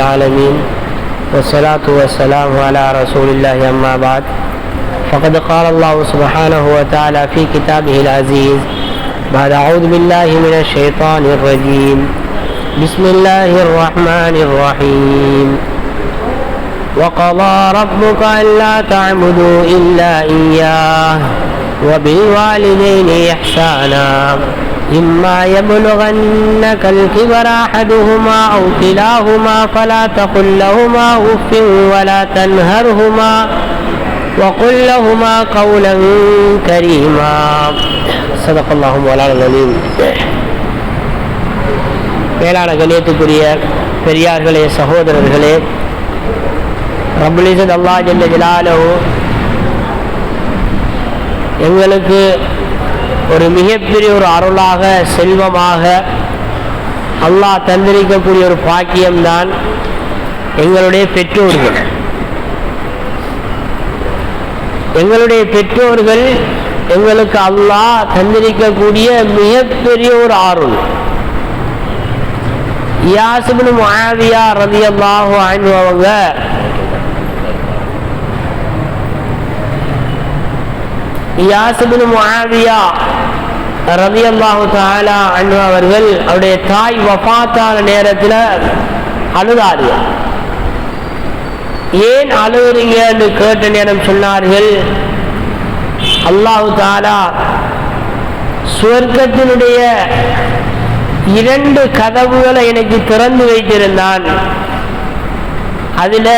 العالمين والصلاة والسلام على رسول الله أما بعد. فقد قال الله سبحانه وتعالى في كتابه العزيز بعد أعوذ بالله من الشيطان الرجيم. بسم الله الرحمن الرحيم. وقضى ربك ألا تعبدوا إلا إياه وبالوالدين إحسانا. إما يبلغنك الكبر أحدهما أو كلاهما فلا تقل لهما أف ولا تنهرهما وقل لهما قولا كريما صدق الله مولانا العليم மேலான கணியத்துக்குரிய பெரியார்களே சகோதரர்களே ரபுலிசத் அல்லா ஜல்ல ஜலாலோ எங்களுக்கு ஒரு மிகப்பெரிய ஒரு அருளாக செல்வமாக அல்லாஹ் தந்திருக்கக்கூடிய ஒரு பாக்கியம்தான் எங்களுடைய பெற்றோர்கள். எங்களுடைய பெற்றோர்கள் எங்களுக்கு அல்லாஹ் தந்திருக்கக்கூடிய மிகப்பெரிய ஒரு அருள் யாசுபின் மாவியா ரதி அல்லாஹு அவங்க யாசுபின் முஆவியா ரவி தாலா அண்ணு அவர்கள் அவருடைய தாய் வபாத்தான நேரத்தில் அழுதாரு ஏன் அழுகுறீங்கன்னு கேட்ட நேரம் சொன்னார்கள். அல்லாஹு தாலா சுவர்க்கத்தினுடைய இரண்டு கதவுகளை எனக்கு திறந்து வைத்திருந்தான். அதுல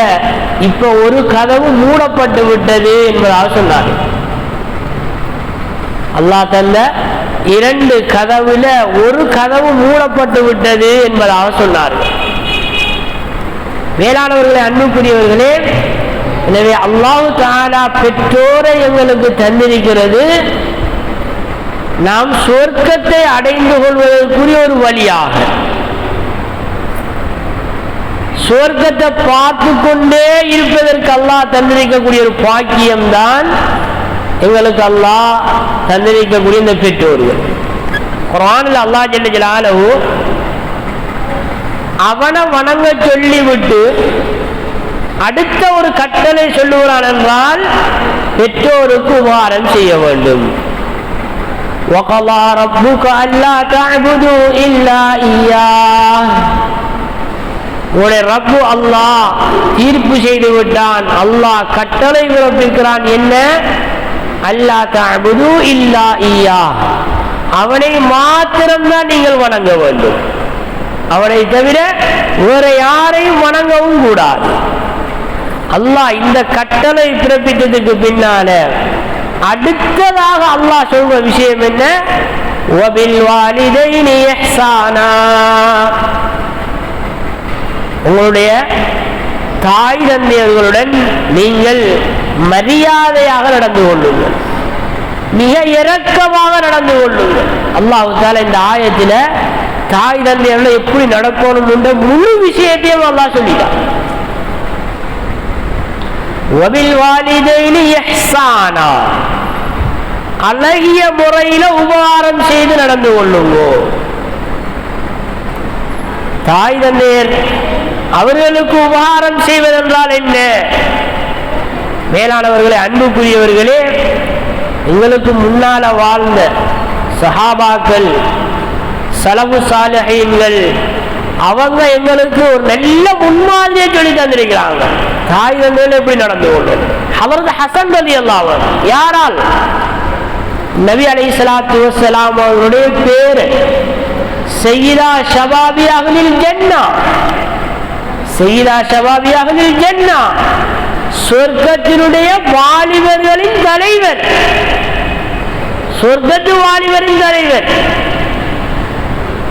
இப்ப ஒரு கதவு மூடப்பட்டு விட்டது என்பதாக சொன்னார்கள். அல்லாஹ் தந்த இரண்டு கதவுல ஒரு கதவு மூடப்பட்டு விட்டது என்பதாக சொன்னார்கள். வேளாணவர்களே அன்புக்குரியவர்களே எனவே அல்லாஹு தாலா பெற்றோரை எங்களுக்கு தந்திருக்கிறது. நாம் சொர்க்கத்தை அடைந்து கொள்வதற்குரிய ஒரு வழியாக. சொர்க்கத்தை பார்த்து கொண்டே இருப்பதற்கு அல்லாஹ் தந்திருக்கக்கூடிய ஒரு பாக்கியம்தான் எங்களுக்கு அல்லாஹ் தந்திருக்கக்கூடிய இந்த பெற்றோர்கள் குரானில் அல்லாஹ் ஜல்ல ஜலாலு அவனை வணங்க சொல்லிவிட்டு அடுத்த ஒரு கட்டளை சொல்லுகிறான் என்றால் பெற்றோருக்கு உபகாரம் செய்ய வேண்டும் وقضى ربك ألا تعبدوا إلا إياه உங்களுடைய ரப்பு அல்லாஹ் தீர்ப்பு செய்து விட்டான் அல்லாஹ் கட்டளை பிறப்பிக்கிறான் என்ன அல்லா தாபுது இல்லா ஈயா. அவனை மாத்திரம்தான் நீங்கள் வணங்க வேண்டும். அவனை தவிர வேற யாரையும் வணங்கவும் கூடாது. அல்லாஹ் இந்த கட்டளை பிறப்பித்ததுக்கு பின்னால அடுத்ததாக அல்லாஹ் சொல்ற விஷயம் என்ன? உங்களுடைய தாய் தந்தையர்களுடன் நீங்கள் மரியாதையாக நடந்து கொள்ளுங்கள். மிக இரக்கமாக நடந்து கொள்ளுங்கள். அல்லாஹால இந்த ஆயத்தில் தாய் தந்தையர்கள் எப்படி நடக்கணும் முழு விஷயத்தையும் அல்லாஹ் சொல்லிட்டான். அழகிய முறையில உபகாரம் செய்து நடந்து கொள்ளுங்கோ. தாய் தந்தையர் அவர்களுக்கு உபகாரம் செய்வதென்றால் என்ன? மேலானவர்களே அன்புக்குரியவர்களே எங்களுக்கு முன்னால வாழ்ந்த சஹாபாக்கள் சலவு சாலகைகள் அவங்க எங்களுக்கு ஒரு நல்ல முன்மாதிரியை சொல்லி தந்திருக்கிறாங்க. தாய் தந்தையில எப்படி நடந்து கொள்வது அவரது ஹசன் அலி அல்லாவர் யாரால்? நபி அலை சலாத்து வசலாம் அவர்களுடைய பேரு செய்தா ஷபாபி அகலில் ஜென்னா. செய்தா ஷபாபி ஜென்னா சொர்க்கத்தினுடைய வாலிபர்களின் தலைவர். சொர்க்கத்து வாலிபரின் தலைவர்.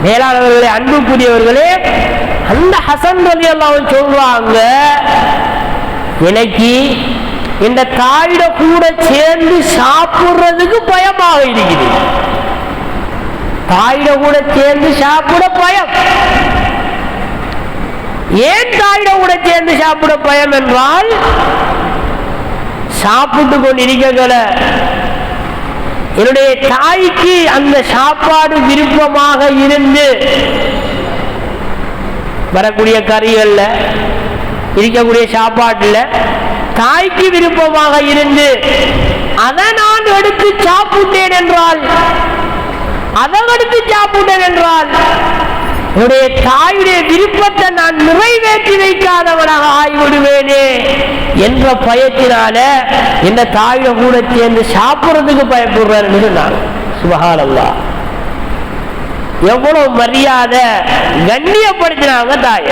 மேலானவர்களே அன்புக்குரியவர்களே அந்த ஹசன் ரவி எல்லாம் சொல்றாங்க எனக்கு இந்த தாயிட கூட சேர்ந்து சாப்பிடுறதுக்கு பயமாக இருக்குது. தாயிட கூட சேர்ந்து சாப்பிட பயம். ஏன் தாயிட கூட சேர்ந்து சாப்பிட பயம் என்றால் சாப்பிட்டு கொண்டிருக்கல என்னுடைய தாய்க்கு அந்த சாப்பாடு விருப்பமாக இருந்து வரக்கூடிய கறிகளில் இருக்கக்கூடிய சாப்பாட்டில் தாய்க்கு விருப்பமாக இருந்து அதை நான் எடுத்து சாப்பிட்டேன் என்றால் அதை எடுத்து சாப்பிட்டேன் என்றால் உடைய தாயுடைய விருப்பத்தை நான் நிறைவேற்றி வைக்காதவனாக ஆகிவிடுவேனே என்ற பயத்தினால இந்த தாயுட கூட சேர்ந்து சாப்பிடுறதுக்கு பயப்படுறேன் நான் சுபகானல்லா. எவ்வளவு மரியாதை கண்ணியப்படுத்தினாங்க தாய.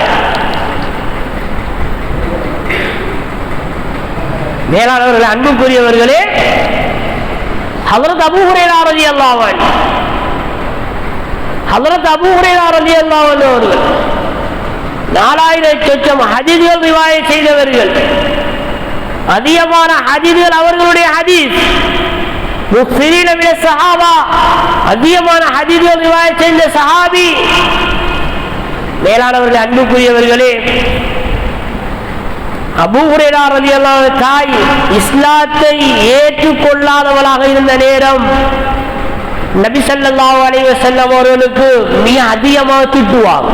மேலானவர்கள் அன்புக்குரியவர்களே ஹதரத் அபு அல்லாவான் ரலியல்லாஹு அன்ஹு ஹதரத் அபு ஹுரேரா ரலியல்லாஹு அன்ஹு அவர்கள் நாலாயிரம் சொச்சம் ஹதீஸ்கள் ரிவாய செய்தவர்கள். அதிகமான ஹதீஸ்கள் அவர்களுடைய ஹதீஸ். சஹாபா அதிகமான ஹதீஸ்கள் ரிவாய செய்த சஹாபி. மேலானவர்கள் அன்புக்குரியவர்களே அபூ ஹுரைரா ரலியல்லாஹு அன்ஹு தாய் இஸ்லாத்தை ஏற்றுக்கொள்ளாதவளாக இருந்த நேரம் நபி ஸல்லல்லாஹு அலைஹி அவர்களுக்கு மிக அதிகமாக திட்டுவாங்க.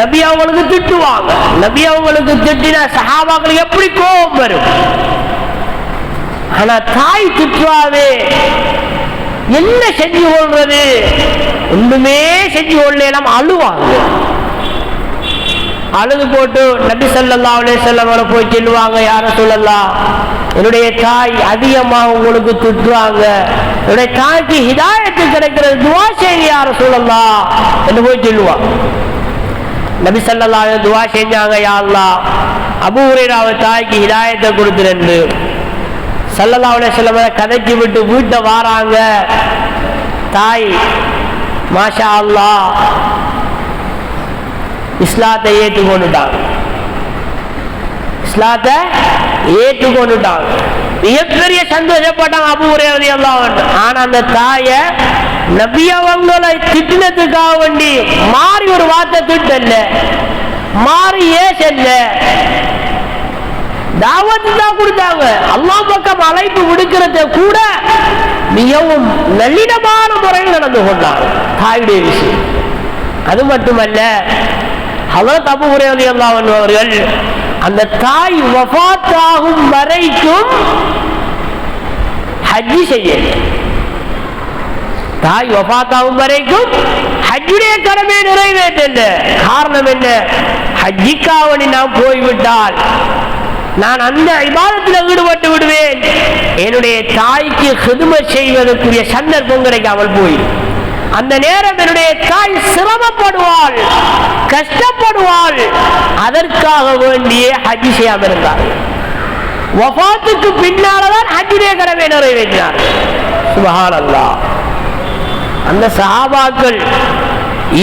நபி அவங்களுக்கு திட்டுவாங்க. நபி அவங்களுக்கு திட்டின சஹாபாக்களுக்கு எப்படி கோபம் வரும்? ஆனா தாய் திட்டுவாவே என்ன செஞ்சு கொள்றது? ஒன்றுமே செஞ்சு கொள்ளலாம் அழுவாங்க. அழுது போட்டு நபி ஸல்லல்லாஹு அலைஹி வஸல்லம் போய் சொல்லுவாங்க யார சொல்லலாம் என்னுடைய தாய் அதிகமாக உங்களுக்கு திட்டுவாங்க. என்னுடைய தாய்க்கு ஹிதாயத்து கிடைக்கிறது துவா செய்ய யார சொல்லலாம் என்று போய் சொல்லுவாங்க நபி துவா செஞ்சாங்க யா அல்லாஹ். அபூ தாய்க்கு ஹிதாயத்தை கொடுத்துருந்து சல்லல்லாவுடைய அலைஹி கதைக்கு விட்டு வீட்டை வாராங்க. தாய் மாஷா அல்லா இஸ்லாத்தை ஏற்றுக்கொண்டுட்டாங்க. இஸ்லாத்தை ஏற்றுக்கொண்டுட்டாங்க. மிகப்பெரிய சந்தோஷப்பட்டாங்க அபு உரையாதி எல்லாம் ஆனா அந்த தாய நபி அவங்களை திட்டினதுக்காக வேண்டி மாறி ஒரு வார்த்தை திட்டல மாறி ஏசல்ல தாவத்து தான் கொடுத்தாங்க. பக்கம் அழைப்பு விடுக்கிறத கூட மிகவும் நல்லிடமான முறையில் நடந்து கொண்டாங்க. தாயுடைய விஷயம். அது மட்டுமல்ல அவர் தப்பு ஹுரைரதி அல்லாஹ் அவர்கள் அந்த தாய் வபாத்தாகும் வரைக்கும் ஹஜ்ஜி செய்ய தாய் வபாத்தாகும் வரைக்கும் ஹஜ்ஜுடைய கடமை நிறைவேற்றல காரணம் என்ன? ஹஜ்ஜிக்காவணி நான் போய்விட்டால் நான் அந்த விவாதத்தில் ஈடுபட்டு விடுவேன். என்னுடைய தாய்க்கு சுதும செய்வதற்குரிய சந்தர்ப்பம் கிடைக்காமல் போயிடும். அந்த நேரம் என்னுடைய தாய் சிரமப்படுவாள் கஷ்டப்படுவாள். அதற்காக வேண்டிய ஹஜ் செய்யாமல் இருந்தார். வஃபாத்துக்கு பின்னால்தான் ஹஜ்ஜுடைய கடமை நிறைவேற்றினார். சுபஹான் அல்லாஹ் அந்த சஹாபாக்கள்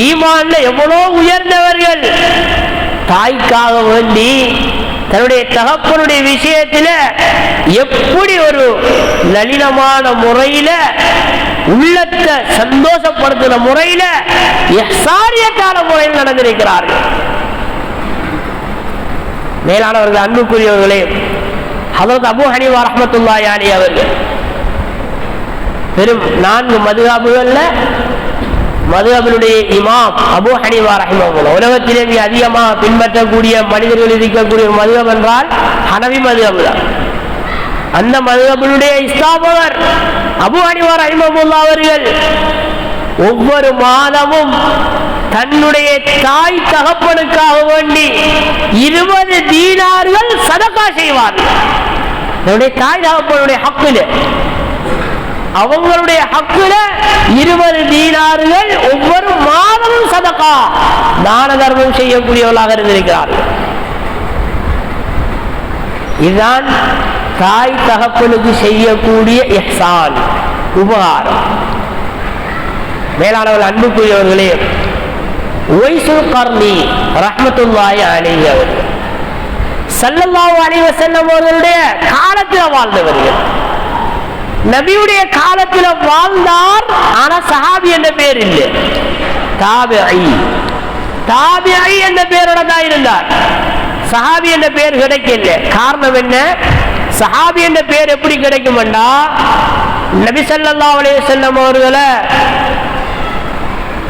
ஈமான்ல எவ்வளோ உயர்ந்தவர்கள். தாய்க்காக வேண்டி தன்னுடைய தகப்பனுடைய விஷயத்தில் எப்படி ஒரு நளினமான முறையில உள்ளத்தை சந்தோஷப்படுத்துகிற முறையில எஹ்சாரியத்தான முறையில் நடந்திருக்கிறார்கள். மேலானவர்கள் அன்புக்குரியவர்களே அதற்கு அபு ஹனிவா ரஹமத்துல்லா யானி அவர்கள் பெரும் நான்கு மதுகாபுகள்ல மதுகபினுடைய இமாம் அபு ஹனிவா ரஹிமகுல்லா உலகத்திலே மிக அதிகமாக பின்பற்றக்கூடிய மனிதர்கள் இருக்கக்கூடிய மதுகம் என்றால் ஹனவி மதுகபு தான் அந்த மதுகபினுடைய இஸ்தாபவர் அபு அனிவார் ரஹிமகுல்லா அவர்கள் ஒவ்வொரு மாதமும் தன்னுடைய தாய் தகப்பனுக்காக வேண்டி இருபது தீனார்கள் சதக்கா செய்வார்கள். என்னுடைய தாய் தகப்பனுடைய ஹக்குல. அவங்களுடைய ஹக்குல இருபது தீனார்கள் ஒவ்வொரு மாதமும் சதக்கா தான தர்மம் செய்யக்கூடியவர்களாக இருந்திருக்கிறார்கள். இதுதான் தாய் தகப்பனுக்கு செய்யக்கூடிய இஹ்சான் உபகாரம் மேலானவர்கள் அன்புக்குரியவர்களே ஒய்சுல் கர்ணி ரஹ்மத்துல்லாஹி அலைஹி அவர்கள் ஸல்லல்லாஹு அலைஹி வஸல்லம் அவர்களுடைய காலத்தில் வாழ்ந்தவர்கள் நபியுடைய காலத்தில் வாழ்ந்தார் ஆனா சஹாபி என்ற பேர் இல்லை தாபிஐ தாபிஐ என்ற பேரோட தான் இருந்தார் சஹாபி என்ற பேர் கிடைக்கல காரணம் என்ன சஹாபி என்ற பேர் எப்படி கிடைக்கும்டா நபி ஸல்லல்லாஹு செல்லம் அவர்களை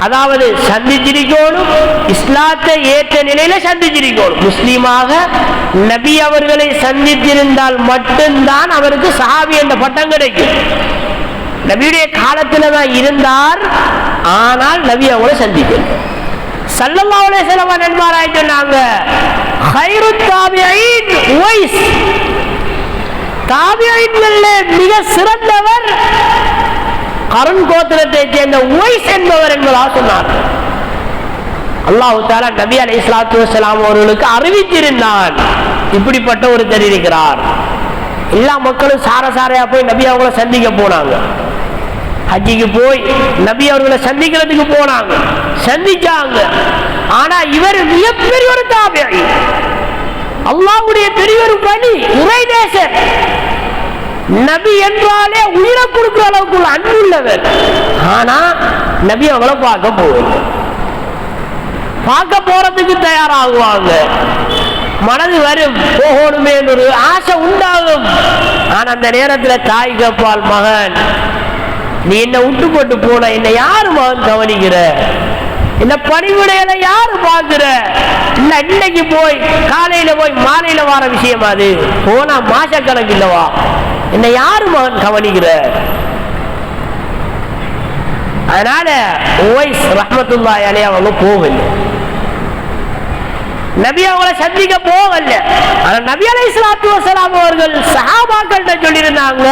அதாவது சந்திச்சிருக்கணும் இஸ்லாத்தை ஏற்ற நிலையில சந்திச்சிருக்கணும் முஸ்லீமாக நபி அவர்களை சந்தித்திருந்தால் மட்டும்தான் அவருக்கு சஹாபி என்ற பட்டம் கிடைக்கும். நபியுடைய காலத்துல தான் இருந்தார் ஆனால் நபி அவங்கள சந்திக்கணும் சல்லல்லாஹு அலைஹி வஸல்லம் நன்மாராய் சொன்னாங்க ஹைரு மிக சிறந்தவர். கருண் கோத்திரத்தை சேர்ந்த ஒய்ஸ் என்பவர் என்பதாக சொன்னார். அல்லாஹு தாலா நபி அலி இஸ்லாத்து வலாம் அவர்களுக்கு அறிவித்திருந்தான். இப்படிப்பட்ட ஒரு தெரிவிக்கிறார் எல்லா மக்களும் சார சாரையா போய் நபி அவங்கள சந்திக்க போனாங்க. ஹஜ்ஜிக்கு போய் நபி அவர்களை சந்திக்கிறதுக்கு போனாங்க. சந்திச்சாங்க. ஆனா இவர் மிகப்பெரிய ஒரு தாபியாகி அல்லாவுடைய பெரிய ஒரு பணி இறைநேசர் நபி என்றாலே உயிரை கொடுக்கிற அளவுக்கு உள்ள அன்புள்ளவர் ஆனா நபி அவங்கள பார்க்க போவாங்க பார்க்க போறதுக்கு தயாராகுவாங்க. மனது வரும் போகணுமே ஒரு ஆசை உண்டாகும். ஆனா அந்த நேரத்துல தாய் கேப்பாள் மகன் நீ என்ன விட்டு போட்டு போன என்ன யாரு மகன் கவனிக்கிற? இந்த பணிவிடையில யாரு பாக்குற இல்ல இன்னைக்கு போய் காலையில போய் மாலையில வர விஷயம் அது. போனா மாச கணக்கு இல்லவா? என்னை யாரு மகன் கவனிக்கிற? அதனால ஓய்ஸ் ரஹமத்துல்லாஹி அலைஹி அவங்க போகல. நபி அவங்கள சந்திக்க போகல. ஆனா நபி அலை இஸ்லாத்து வசலாம் அவர்கள் சஹாபாக்கள் சொல்லியிருந்தாங்க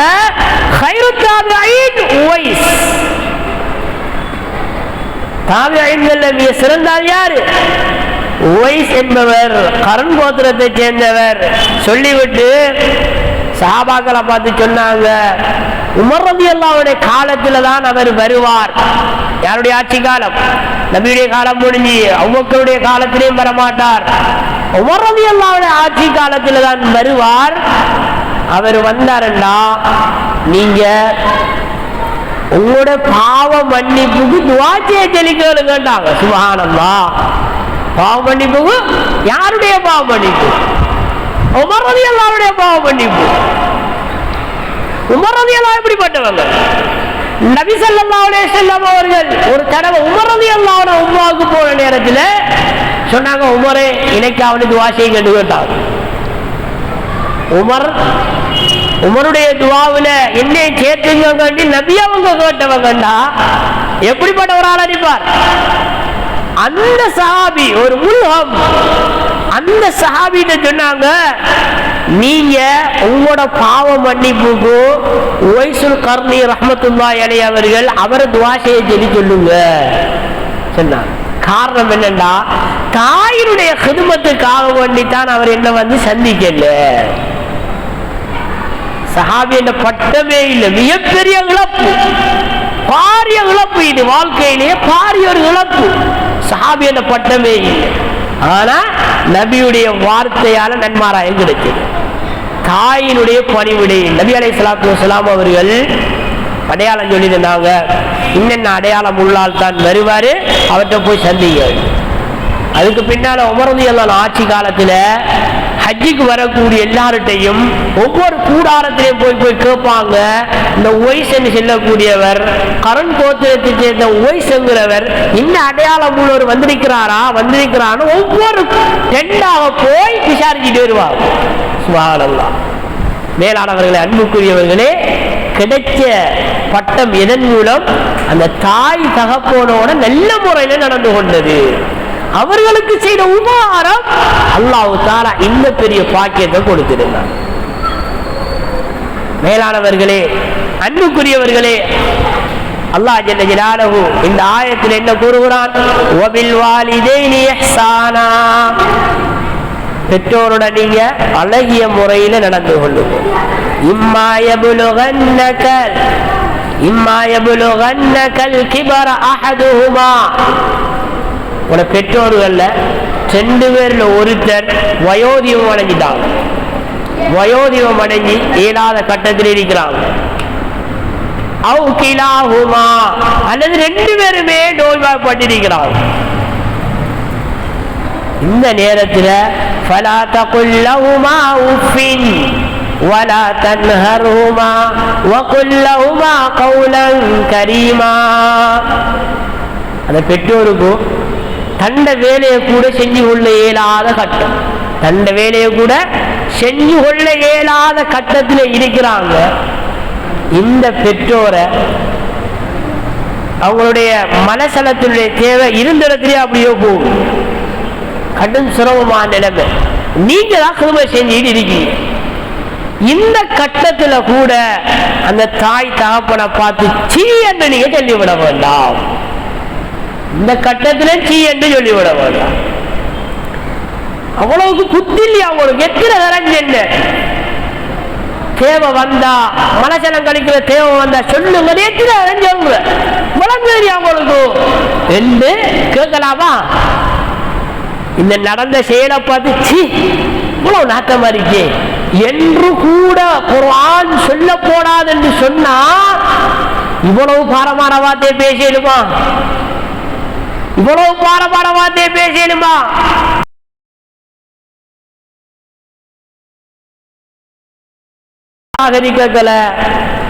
"ஹைரு மிக சிறந்தால் யாரு? ஒய்ஸ் என்பவர் கரண் கோத்திரத்தை சேர்ந்தவர். சொல்லிவிட்டு சஹாபாக்களை பார்த்து சொன்னாங்க உமர் ரதி அல்லாவுடைய காலத்துல தான் அவர் வருவார். யாருடைய ஆட்சி காலம்? நபியுடைய காலம் முடிஞ்சு அவ்வக்களுடைய காலத்திலேயும் வரமாட்டார். உமர் ரதி அல்லாவுடைய ஆட்சி காலத்துல தான் வருவார். அவர் வந்தாருன்னா நீங்க உங்களோட பாவ மன்னிப்புக்கு துவாச்சியை கேட்டாங்க சுபஹானல்லா பாவ மன்னிப்புக்கு யாருடைய பாவ மன்னிப்பு? உமர் ரதி அல்லாவுடைய பாவ மன்னிப்பு. உமர் ரதி அல்லா எப்படிப்பட்டவங்க? நபி ஸல்லல்லாஹு அலைஹி அவர்கள் ஒரு தடவை உமர் ரதி அல்லாஹ்வோட உம்மாவுக்கு போன நேரத்துல சொன்னாங்க உமரே இன்னைக்கு அவனுக்கு வாசியை கண்டு கேட்டாங்க. உமர் உமருடைய துவாவுல என்னை சேர்த்துங்க கண்டி நபி அவங்க கேட்டவங்கண்டா எப்படிப்பட்ட ஒரு ஆள் அடிப்பார் அந்த சஹாபி ஒரு முல்ஹம். அந்த சஹாபிட்ட சொன்னாங்க நீங்க உங்களோட பாவ மன்னிப்புக்கு ஒய்சுல் கர்ணி ரஹமத்துல்லா அலி அவர்கள் அவரை துவாசையை சொல்லி சொல்லுங்க. சொன்னாங்க காரணம் என்னண்டா தாயினுடைய குடும்பத்துக்காக வேண்டித்தான் அவர் என்ன வந்து சந்திக்கல. சஹாபி என்ற பட்டமே இல்லை மிகப்பெரிய இழப்பு. பாரிய இழப்பு இது வாழ்க்கையிலேயே பாரிய ஒரு இழப்பு. சஹாபி என்ற பட்டமே இல்லை ஆனா நபியுடைய வார்த்தையால நன்மாராயம் கிடைச்சது தாயினுடைய பணிவிடை நபி அலை சலாத்து வலாம் அவர்கள் அடையாளம் சொல்லியிருந்தாங்க. இன்னென்ன அடையாளம் உள்ளால் தான் வருவாரு? அவர்கிட்ட போய் சந்திங்க அதுக்கு பின்னால உமரது எல்லாம் ஆட்சி காலத்துல ஹஜ்ஜிக்கு வரக்கூடிய எல்லார்ட்டையும் ஒவ்வொரு கூடாரத்திலையும் போய் போய் கேட்பாங்க. இந்த ஒய்ஸ் என்று செல்லக்கூடியவர் கரண் கோத்திரத்தை சேர்ந்த ஒய்ஸ்ங்கிறவர் இன்னும் அடையாளம் உள்ளவர் வந்திருக்கிறாரா வந்திருக்கிறான்னு ஒவ்வொரு டெண்டாக போய் விசாரிச்சுட்டு வருவாங்க சுபானல்லா மேலானவர்களே அன்புக்குரியவர்களே கிடைச்ச பட்டம் எதன் மூலம்? அந்த தாய் தகப்போனோட நல்ல முறையில் நடந்து கொண்டது. அவர்களுக்கு செய்த உபகாரம் அல்லாஹு தாரா இந்த பெரிய பாக்கியத்தை கொடுத்திருந்தார் மேலானவர்களே அன்புக்குரியவர்களே அல்லாஹ் ஜல்ல ஜலாலுஹு இந்த ஆயத்தில் என்ன கூறுகிறான்? வபில் வாலிதைனி இஹ்சானா. பெற்றோரோட நீங்க அழகிய முறையில நடந்து கொள்ளுங்க. இம்மா யபுலுகன்னகல் கிபர அஹதுஹுமா. உன பெற்றோர்கள்ல ரெண்டு பேர்ல ஒருத்தர் வயோதிகம் அடைஞ்சிட்டாங்க வயோதிகம் அடைஞ்சு இயலாத கட்டத்தில் இருக்கிறாங்க அவு கிலாஹுமா அல்லது ரெண்டு பேருமே நோய்வாய்ப்பட்டிருக்கிறாங்க இந்த நேரத்தில் فلا تقل لهما اف ولا تنهرهما وقل لهما قولا كريما அந்த பெற்றோருக்கும் தண்ட வேலையை கூட செஞ்சு கொள்ள இயலாத கட்டம். தண்ட வேலையை கூட செஞ்சு கொள்ள இயலாத கட்டத்தில் இருக்கிறாங்க. இந்த பெற்றோரை அவங்களுடைய மனசலத்தினுடைய தேவை இருந்த இடத்துலயே அப்படியோ போகும் கடும் சிரமமான நிலைமை. நீங்க தான் கிருமை செஞ்சுட்டு இருக்கீங்க. இந்த கட்டத்துல கூட அந்த தாய் தகப்பனை பார்த்து சீ என்று நீங்க சொல்லிவிட வேண்டாம். இந்த கட்டத்துல சீ என்று சொல்லிவிட வேண்டாம். அவ்வளவுக்கு புத்தி இல்லையா அவங்களுக்கு எத்தனை தரம் என்ன? தேவை வந்தா மனசலம் கழிக்கிற தேவை வந்தா சொல்லுங்க எத்தனை தரம் விளங்குது அவங்களுக்கு என்று கேட்கலாமா? இந்த நடந்த செயலை பார்த்து சி இவ்வளவு நாட்டமா இருக்கு. என்று கூட குரான் சொல்ல போடாது என்று சொன்னா இவ்வளவு பாரமான வார்த்தையை பேசிடுமா? இவ்வளவு பாரபாட வார்த்தையை பேசணுமா?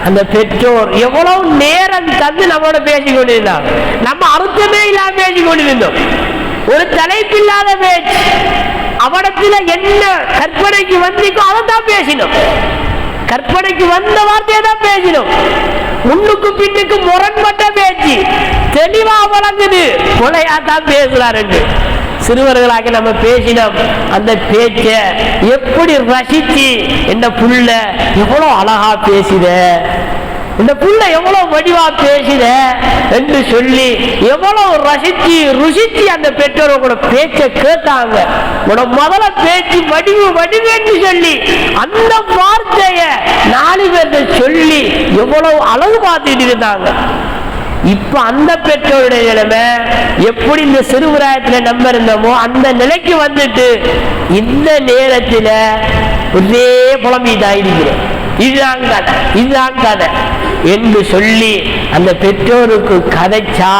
அந்த பெற்றோர் எவ்வளவு நேரம் தந்து நம்மளோட பேசிக் கொண்டிருந்தாங்க நம்ம அர்த்தமே இல்லாம பேசிக் கொண்டிருந்தோம். ஒரு தலைப்பில்லாத பேச்சு. அவடத்துல என்ன கற்பனைக்கு வந்திருக்கோ அதை தான் பேசினோம். கற்பனைக்கு வந்த வார்த்தையை தான் பேசினோம். முன்னுக்கு பின்னுக்கு முரண்பட்ட பேச்சு. தெளிவா வழங்குது. கொலையா தான் பேசுறாரு சிறுவர்களாக நம்ம பேசினோம். அந்த பேச்ச எப்படி ரசிச்சு என்ன புள்ள எவ்வளவு அழகா பேசுத? இந்த புள்ள எவ்வளவு வடிவா பேசுத என்று சொல்லி எவ்வளவு ரசிச்சு ருசிச்சு அந்த பெற்றோர் கூட பேச்ச கேட்டாங்க. உட முதல்ல பேச்சு வடிவு வடிவேன்னு சொல்லி அந்த வார்த்தைய நாலு பேர்த்த சொல்லி எவ்வளவு அளவு பார்த்துட்டு இருந்தாங்க. இப்ப அந்த பெற்றோருடைய நிலைமை எப்படி இந்த சிறுபிராயத்துல நம்ம இருந்தோமோ அந்த நிலைக்கு வந்துட்டு இந்த நேரத்துல ஒரே புலம்பிதான் இருக்கிறேன் இதுதான் கதை இதுதான் கதை. என்று சொல்லி அந்த பெற்றோருக்கு கதைச்சா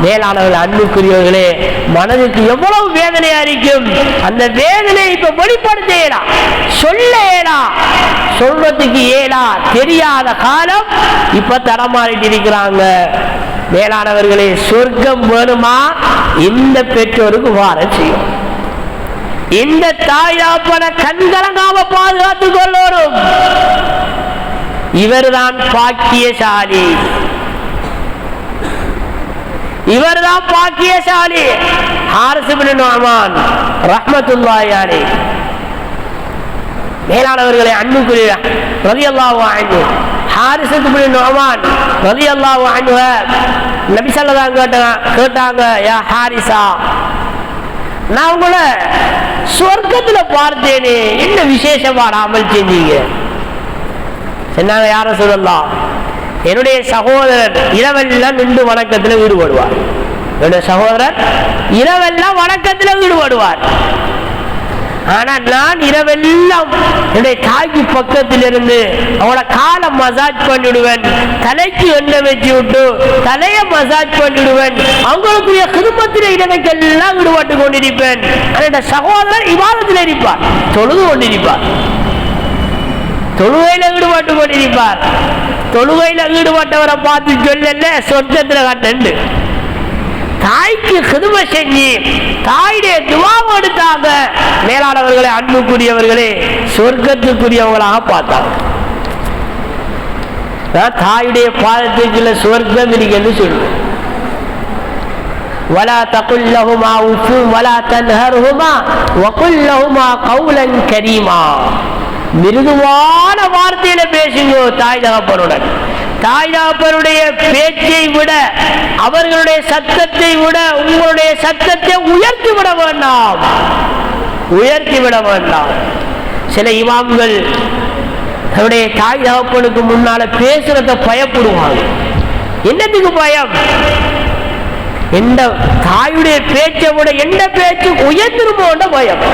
மேலானவர்கள் அன்புக்குரியவர்களே மனதுக்கு எவ்வளவு வேதனையா இருக்கும். அந்த வேதனை இப்ப வெளிப்படுத்த இயலா சொல்ல ஏடா சொல்றதுக்கு ஏடா தெரியாத காலம் இப்ப தடமாறிட்டு இருக்கிறாங்க. மேலானவர்களே சொர்க்கம் வேணுமா? இந்த பெற்றோருக்கு வார செய்யும். இந்த தாய் தாப்பன கண்கலங்காம பாதுகாத்துக் கொள்ளோரும் இவர்தான் பாக்கியசாலி. இவர்தான் பாக்கியசாலி. ஹாரிசுபின் நோமான் ரஹ்மத்துல்லாஹி அலைஹி. மேலானவர்களை அன்புக்குரிய ரலியல்லாஹு அன்ஹு. ஹாரிசத்து பின் நோமான் ரலியல்லாஹு அன்ஹு. நபி ஸல்லல்லாஹு கேட்டாங்க கேட்டாங்க யா ஹாரிசா நான் உங்களை சொர்க்கத்துல பார்த்தேனே. என்ன விசேஷமான அமல் செஞ்சீங்க? சொன்னாங்க யார சொல்லலாம்? என்னுடைய சகோதரர் இரவெல்லாம் நின்று வணக்கத்தில் ஈடுபடுவார் என்னுடைய சகோதரர் இரவெல்லாம் வணக்கத்தில் ஈடுபடுவார் ஆனா நான் இரவெல்லாம் என்னுடைய தாய்க்கு பக்கத்தில் இருந்து அவளை காலை மசாஜ் பண்ணிடுவேன். தலைக்கு எண்ணெய் வச்சு விட்டு தலையை மசாஜ் பண்ணிடுவேன். அவங்களுக்குரிய குடும்பத்தில் இடமைக்கெல்லாம் ஈடுபட்டு கொண்டிருப்பேன். என்னோட சகோதரர் இவாதத்தில் இருப்பார். தொழுது கொண்டிருப்பார். தொழுகையில ஈடுபட்டு கொண்டிருப்பார் தொழுகையில ஈடுபட்டவரை பார்த்து சொல்லல சொர்க்கத்துல கண்டு தாய்க்கு கிரும செஞ்சு தாயுடைய துவாவை எடுத்தாங்க மேலானவர்களே அன்புக்குரியவர்களே சொர்க்கத்துக்குரியவங்களாக பார்த்தாங்க நான் தாயுடைய பாதத்துக்குள்ள சொர்க்கம் இருக்குன்னு சொல்லுவேன் ولا تقل لهما اف ولا تنهرهما وقل لهما قولا كريما மிருதுவான வார்த்தையில பேசுங்க தாய் தகப்பனுடன். தாய் தகப்பனுடைய பேச்சை விட அவர்களுடைய சத்தத்தை விட உங்களுடைய சத்தத்தை உயர்த்தி விட வேண்டாம். உயர்த்தி விட வேண்டாம். சில இமாம்கள் தன்னுடைய தாய் தகப்பனுக்கு முன்னால பேசுறத பயப்படுவாங்க. என்னத்துக்கு பயம்? எந்த தாயுடைய பேச்சை விட எந்த பேச்சு உயர்ந்திருமோன்ற பயம்.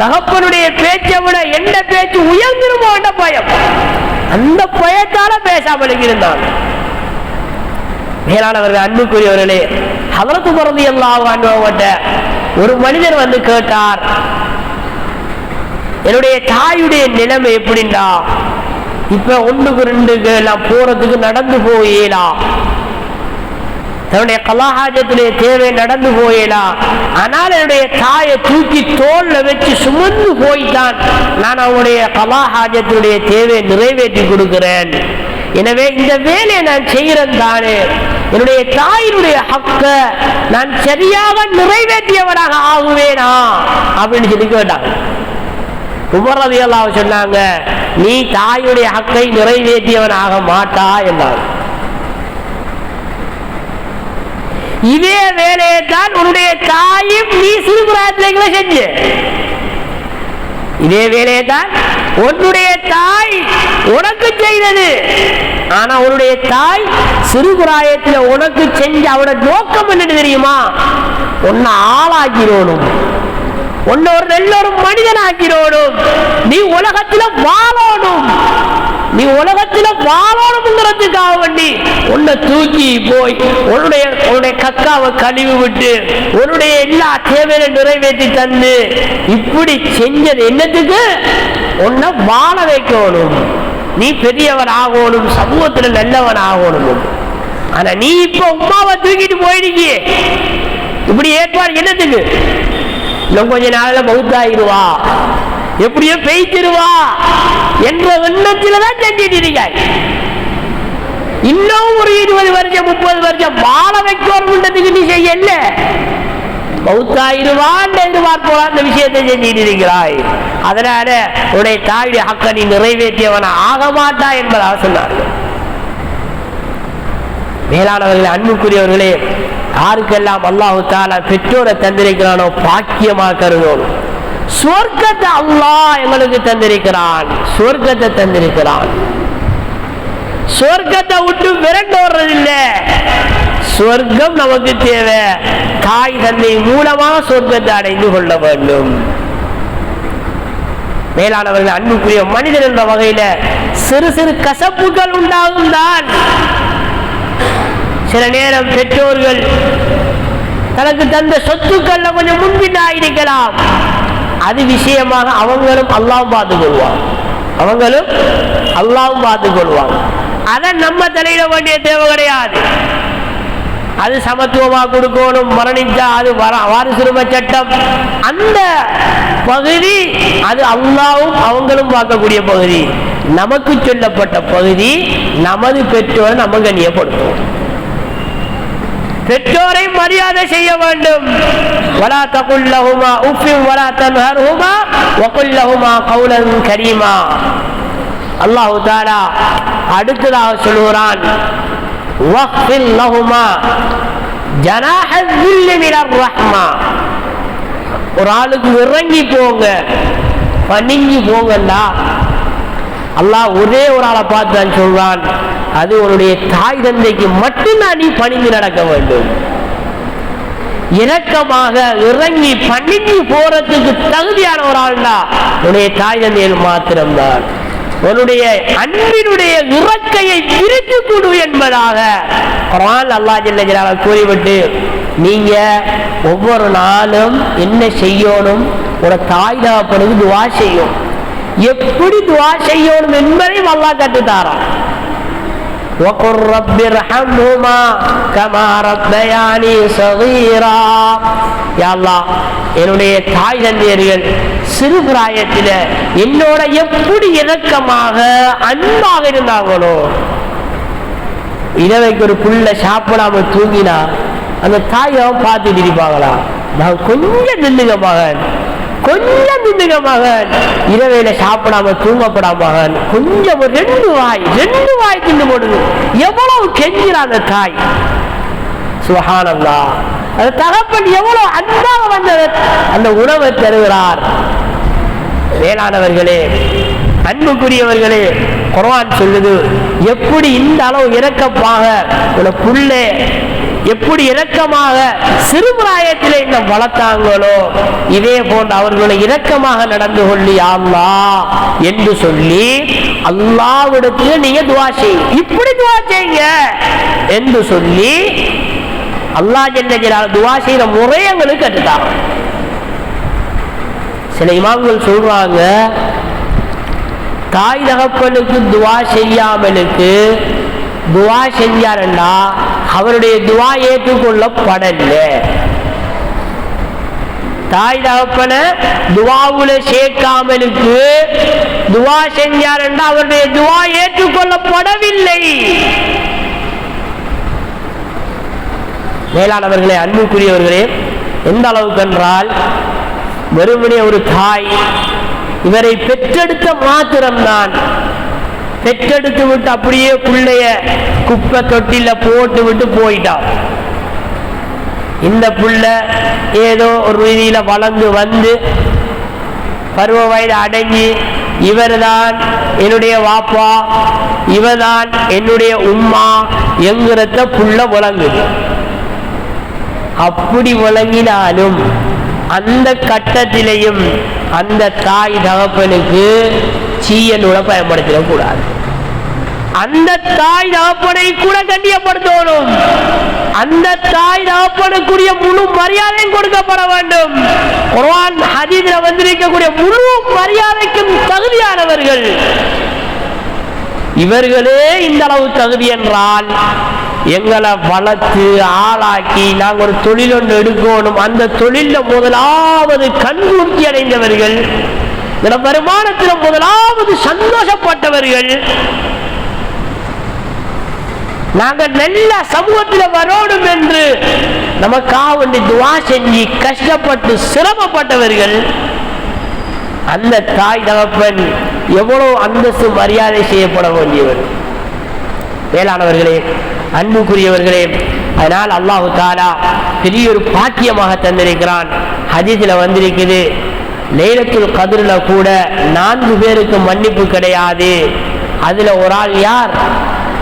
தகப்பனுடைய பேச்சை விட எந்த பேச்சு உயர்ந்திருமோன்ற பயம். அந்த பயத்தால பேசாமல் இருந்தாங்க மேலானவர்கள் அன்புக்குரியவர்களே அவருக்கு பிறந்து எல்லாம் ஒரு மனிதர் வந்து கேட்டார் என்னுடைய தாயுடைய நிலைமை எப்படின்டா இப்ப ஒன்றுக்கு ரெண்டுக்கு எல்லாம் போறதுக்கு நடந்து போயலாம் என்னுடைய கலாஹாஜத்துடைய தேவை நடந்து போயலாம் ஆனால் என்னுடைய தாயை தூக்கி தோல்ல வச்சு சுமந்து போய்தான் நான் அவனுடைய கலாஹாஜத்துடைய தேவையை நிறைவேற்றி கொடுக்கிறேன். எனவே இந்த வேலையை நான் செய்கிறேன் தானே. என்னுடைய தாயினுடைய ஹக்க நான் சரியாக நிறைவேற்றியவனாக ஆகுவேனா? அப்படின்னு சொல்லி கேட்டாங்க. உமரதியெல்லாம் சொன்னாங்க நீ தாயுடைய ஹக்கை நிறைவேற்றியவனாக மாட்டா என்றான் இதே வேலையை தான் உன்னுடைய தாயும் நீ சிறுபிராயத்திலே செஞ்சு. இதே வேலையை தான் உன்னுடைய தாய் உனக்கு செய்தது. ஆனா உன்னுடைய தாய் சிறுபிராயத்தில் உனக்கு செஞ்ச அவட நோக்கம் என்னன்னு தெரியுமா? உன்னை ஆளாக்கிடணும் உன்னை ஒரு நல்ல ஒரு மனிதனாக்கிடணும் நீ உலகத்துல வாழணும் நீ உலகத்துல வாழணுங்கிறதுக்காக வேண்டி உன்னை தூக்கி போய் உன்னுடைய உன்னுடைய கக்காவை கழுவி விட்டு உன்னுடைய எல்லா தேவையை நிறைவேற்றி தந்து இப்படி செஞ்சது என்னத்துக்கு? உன்னை வாழ வைக்கணும். நீ பெரியவன் ஆகணும் சமூகத்துல நல்லவன் ஆகணும் ஆனா நீ இப்ப உமாவை தூக்கிட்டு போயிருக்கியே இப்படி ஏற்பாடு என்னத்துக்கு? இன்னும் கொஞ்ச நாள்ல மவுத்தாயிருவா எப்படியோ பெய்திருவா என்ற எண்ணத்தில தான் செஞ்சிட்டு இன்னும் ஒரு இருபது வருஷம் முப்பது வருஷம் வாழ வைக்கணும்ன்றதுக்கு நீ செய்யல மவுத்தாயிருவான் எதிர்பார்ப்போம் அந்த விஷயத்தை செஞ்சிட்டிருக்கிறாய். அதனால உடைய தாயுடைய ஹக்க நீ நிறைவேற்றியவன ஆக மாட்டா என்பதாக சொன்னார்கள். மேலானவர்களே அன்புக்குரியவர்களே யாருக்கெல்லாம் அல்லாஹு தாலா பெற்றோரை தந்திருக்கிறானோ பாக்கியமா கருதோம் சொர்க்கத்தை அல்லாஹ் எங்களுக்கு தந்திருக்கிறான். சொர்க்கத்தை தந்திருக்கிறான். சொர்க்கத்தை விட்டு விரண்டு வர்றதில்லை. சொர்க்கம் நமக்கு தேவை. தாய் தந்தை மூலமாக சொர்க்கத்தை அடைந்து கொள்ள வேண்டும். மேலானவர்கள் அன்புக்குரிய மனிதன் என்ற வகையில சிறு சிறு கசப்புகள் உண்டாகும் தான். சில நேரம் பெற்றோர்கள் தனக்கு தந்த சொத்துக்கள்ல கொஞ்சம் முன்பின்னா இருக்கலாம் அது விஷயமாக அவங்களும் அல்லாவும் பார்த்து கொள்வாங்க. அவங்களும் அல்லாவும் பார்த்து கொள்வாங்க. அதை நம்ம தலையிட வேண்டிய தேவை கிடையாது. அது சமத்துவமா கொடுக்கணும் மரணித்தா அது வர வாரிசுரிமை சட்டம். அந்த பகுதி அது அல்லாவும் அவங்களும் பார்க்கக்கூடிய பகுதி. நமக்கு சொல்லப்பட்ட பகுதி நமது பெற்றோர் நம்ம கண்ணியப்படுத்துவோம். பெற்றோரை மரியாதை செய்ய வேண்டும். வலா தகுல்லஹுமா உஃபின் வலா தன்ஹர்ஹுமா வகுல்லஹுமா கௌலன் கரீமா. அல்லாஹு தஆலா அடுத்ததாக சொல்கிறான் வஃபில் லஹுமா ஜனாஹ ذில்லி மினர் ரஹ்மா. ஒரு ஆளுக்கு இறங்கி போங்க. பணிஞ்சு போங்கண்டா. அல்லாஹ் ஒரே ஒரு ஆளை பார்த்தான் சொல்றான். அது உன்னுடைய தாய் தந்தைக்கு மட்டும்தான் நீ பணிந்து நடக்க வேண்டும். இரக்கமாக இறங்கி பணிஞ்சு போறதுக்கு தகுதியான ஒரு ஆள்டா உன்னுடைய தாய் தந்தையில் மாத்திரம்தான். உன்னுடைய அன்பினுடைய இறக்கையை பிரித்து கொடு என்பதாக குர்ஆன் அல்லாஹ் ஜல்ல கூறிவிட்டு நீங்க ஒவ்வொரு நாளும் என்ன செய்யணும்? ஒரு தாய் தகப்பனுக்கு துவா செய்யும் எப்படி துவா செய்யணும் என்பதையும் அல்லாஹ் கற்றுத்தாரான் وقل رب ارحمهما كما ربياني صغيرا يا الله என்னுடைய தாய் தந்தையர்கள் சிறு பிராயத்தில் என்னோட எப்படி இறக்கமாக அன்பாக இருந்தாங்களோ இரவைக்கு ஒரு புள்ள சாப்பிடாம தூங்கினா அந்த தாய் அவன் பார்த்துட்டு இருப்பாங்களா நான் கொஞ்சம் நில்லுங்க மகன் கொஞ்சம் நில்லுங்க மகன். இரவையில சாப்பிடாம தூங்கப்படாம மகன். கொஞ்சம் ரெண்டு வாய் ரெண்டு வாய் தின்னு போடுது. எவ்வளவு கெஞ்சிற அந்த தாய். சுகானந்தா அந்த தகப்பன் எவ்வளவு அன்பாக வந்த அந்த உணவை தருகிறார். வேளாணவர்களே அன்புக்குரியவர்களே குர்ஆன் சொல்லுது எப்படி இந்த அளவு இறக்கப்பாக உன புள்ளே எப்படி இரக்கமாக சிறுபிராயத்திலே இந்த வளர்த்தாங்களோ இதே போன்று அவர்களை இரக்கமாக நடந்து கொள்ளி அல்லா என்று சொல்லி அல்லாவிடத்தில் நீங்க துவா செய்ய இப்படி துவா செய்யுங்க என்று சொல்லி அல்லாஹ் ஜல்ல துவா செய்யற முறை எங்களுக்கு கற்றுத்தாங்க சில இமாம்கள் சொல்றாங்க தாய் தகப்பனுக்கு துவா செய்யாமலுக்கு துவா செஞ்சாருண்டா? அவருடைய துவா ஏற்றுக்கொள்ளப்படல. தாய் தகப்பன துவாவுல சேர்க்காமலுக்கு துவா செஞ்சார் என்றால் அவருடைய துவா ஏற்றுக்கொள்ளப்படவில்லை. மேலானவர்களே அன்புக்குரியவர்களே எந்த அளவுக்கு என்றால் வெறுமனே ஒரு தாய் இவரை பெற்றெடுத்த மாத்திரம்தான் பெற்றெடுத்து விட்டு அப்படியே பிள்ளைய குப்பை தொட்டில போட்டு விட்டு போயிட்டான் இந்த புள்ள ஏதோ ஒரு ரீதியில வளர்ந்து வந்து பருவ வயது அடங்கி இவர்தான் என்னுடைய வாப்பா இவர்தான் என்னுடைய உம்மா என்கிறத புள்ள விளங்குது. அப்படி விளங்கினாலும் அந்த கட்டத்திலையும் அந்த தாய் தகப்பனுக்கு சீயனோட பயன்படுத்திடக்கூடாது அந்த தாய் தகப்பனை கூட கண்டியப்படுத்தணும் அந்த தாய் தகப்பனுக்குரிய முழு மரியாதையும் கொடுக்கப்பட வேண்டும். குர்ஆன் ஹதீஸ்ல வந்திருக்கக்கூடிய முழு மரியாதைக்கும் தகுதியானவர்கள். இவர்களே இந்த அளவு தகுதி என்றால் எங்களை வளர்த்து ஆளாக்கி நாங்கள் ஒரு தொழில் ஒன்று எடுக்கணும். அந்த தொழிலில் முதலாவது கண்மூர்த்தி அடைந்தவர்கள் வருமானத்தில் முதலாவது சந்தோஷப்பட்டவர்கள் நாங்கள் நல்ல சமூகத்தில் வரணும் என்று நமக்காக வேண்டி துவா செஞ்சு கஷ்டப்பட்டு சிரமப்பட்டவர்கள் அந்த தாய் தகப்பன் எவ்வளவு அந்தஸ்து மரியாதை செய்யப்பட வேண்டியவர். மேலானவர்களே அன்புக்குரியவர்களே அதனால் அல்லாஹு தாலா பெரிய ஒரு பாக்கியமாக தந்திருக்கிறான். ஹதீஸில் வந்திருக்குது லைலத்துல் கதிரில் கூட நான்கு பேருக்கு மன்னிப்பு கிடையாது. அதுல ஒரு ஆள் யார்?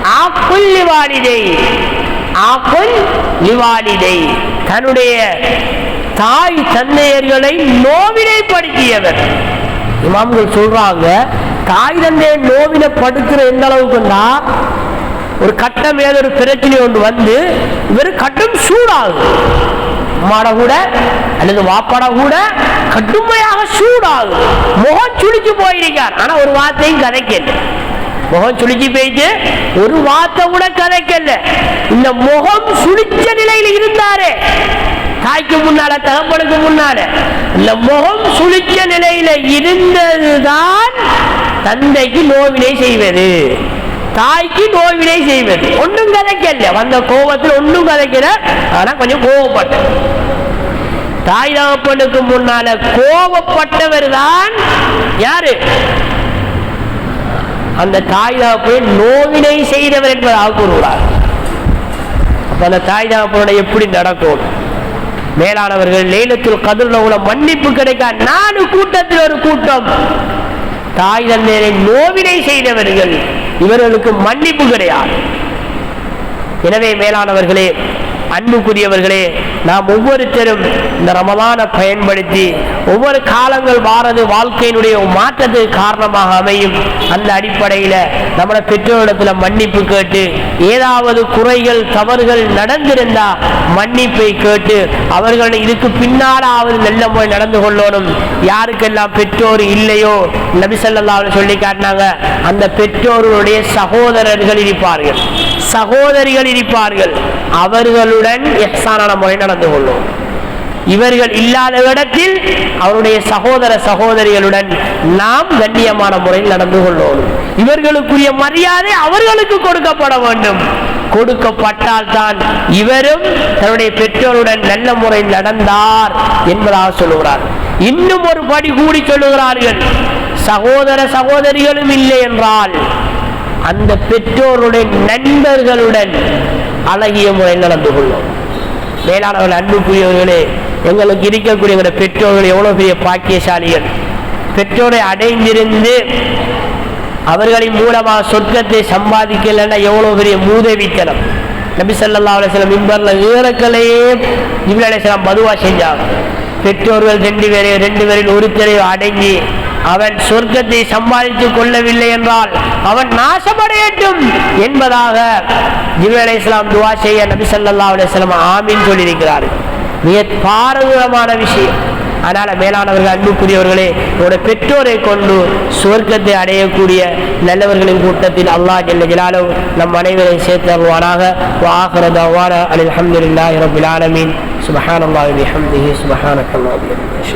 ஆக்குல் லிவாலிதை ஆக்குல் லிவாலிதை தன்னுடைய தாய் தந்தையர்களை நோவினைப்படுத்தியவர். இமாம்கள் சொல்றாங்க தாய் தந்தையை நோவினைப்படுத்துற எந்த அளவுக்குன்னா ஒரு கட்டம் ஏதோ ஒரு பிரச்சனை ஒன்று வந்து இவர் கட்டம் சூடாகும். அம்மாட கூட அல்லது வாப்பாட கூட கடுமையாக சூடாகும். முகம் சுழிச்சு போயிருக்கார். ஆனா ஒரு வார்த்தையும் கதைக்கல. முகம் சுழிச்சு போயிட்டு ஒரு வார்த்தை கூட கதைக்கல இந்த முகம் சுழிச்ச நிலையில் இருந்தாரு. தாய்க்கு முன்னால தகப்பனுக்கு முன்னால. இந்த முகம் சுழிச்ச நிலையில இருந்ததுதான் தந்தைக்கு நோவினை செய்வது. தாய்க்கு நோவினை செய்வது. ஒன்றும் கதைக்கல வந்த கோபத்தில் ஒன்றும் கதைக்கல. ஆனா கொஞ்சம் கோபப்பட்ட. தாய் தகப்பனுக்கு முன்னால கோபப்பட்டவர் தான் யாரு? அந்த தாய் தகப்பனை நோவினை செய்தவர் என்பதாக கூறுகிறார். அப்ப அந்த தாய் தகப்பனோட எப்படி நடக்கும்? மேலானவர்கள் லேலத்தில் கதிர்ல உள்ள மன்னிப்பு கிடைக்க? நாலு கூட்டத்தில் ஒரு கூட்டம். தாய் தந்தையரை நோவினை செய்தவர்கள். இவர்களுக்கு மன்னிப்பு கிடையாது. எனவே மேலானவர்களே அன்புக்குரியவர்களே நாம் ஒவ்வொருத்தரும் இந்த ரமலானை பயன்படுத்தி ஒவ்வொரு காலங்கள் வாரது வாழ்க்கையினுடைய மாற்றத்துக்கு காரணமாக அமையும். அந்த அடிப்படையில் நம்மளோட பெற்றோரிடத்தில் மன்னிப்பு கேட்டு ஏதாவது குறைகள் தவறுகள் நடந்திருந்தா மன்னிப்பை கேட்டு அவர்கள் இதுக்கு பின்னாலாவது நல்ல முறை நடந்து கொள்ளணும். யாருக்கெல்லாம் பெற்றோர் இல்லையோ நபிசல்லா சொல்லி காட்டினாங்க அந்த பெற்றோர்களுடைய சகோதரர்கள் இருப்பார்கள். சகோதரிகள் இருப்பார்கள். அவர்களுடன் எக்ஸானான முறை நடந்து கொள்ளும். இவர்கள் இல்லாத இடத்தில் அவருடைய சகோதர சகோதரிகளுடன் நாம் கண்ணியமான முறையில் நடந்து கொள்ளணும் இவர்களுக்குரிய மரியாதை அவர்களுக்கு கொடுக்கப்பட வேண்டும். கொடுக்கப்பட்டால் தான் இவரும் தன்னுடைய பெற்றோருடன் நல்ல முறையில் நடந்தார் என்பதாக சொல்லுகிறார். இன்னும் ஒரு படி கூடி சொல்லுகிறார்கள். சகோதர சகோதரிகளும் இல்லை என்றால் அந்த பெற்றோருடைய நண்பர்களுடன் அழகிய முறை நடந்து கொள்ளும். மேலானவர்கள் அன்புக்குரியவர்களே எங்களுக்கு இருக்கக்கூடிய எங்களுடைய பெற்றோர்கள் எவ்வளவு பெரிய பாக்கியசாலிகள். பெற்றோரை அடைந்திருந்து அவர்களின் மூலமாக சொர்க்கத்தை சம்பாதிக்கலைன்னா எவ்வளவு பெரிய மூதவித்தனம். நபிசல்லா சில மிம்பர்ல ஏறக்கலையே இப்ராஹிம் அலைஹிஸ்ஸலாம் மதுவா செஞ்சாங்க. பெற்றோர்கள் ரெண்டு பேரையும் ரெண்டு பேரில் ஒருத்தரையும் அடங்கி அவன் சொர்க்கத்தை சம்பாதித்துக் கொள்ளவில்லை என்றால் அவன் நாசமடையட்டும் என்பதாக ஜிபலை இஸ்லாம் துவா செய்ய நபி சல்லா அலுவலம் ஆமின்னு சொல்லியிருக்கிறார்கள். மிக பாரதூரமான விஷயம். அதனால மேலானவர்கள் அன்புக்குரியவர்களே உங்களுடைய பெற்றோரை கொண்டு சுவர்க்கத்தை அடையக்கூடிய நல்லவர்களின் கூட்டத்தில் அல்லாஹ் ஜெல்ல ஜலாலும் நம் அனைவரை சேர்த்தருவானாக வாகரத அவான அலி அஹமதுல்லாஹி ரபுல் ஆலமீன். சுபஹானல்லாஹி பிஹம்திஹி சுபஹானக்கல்லாஹி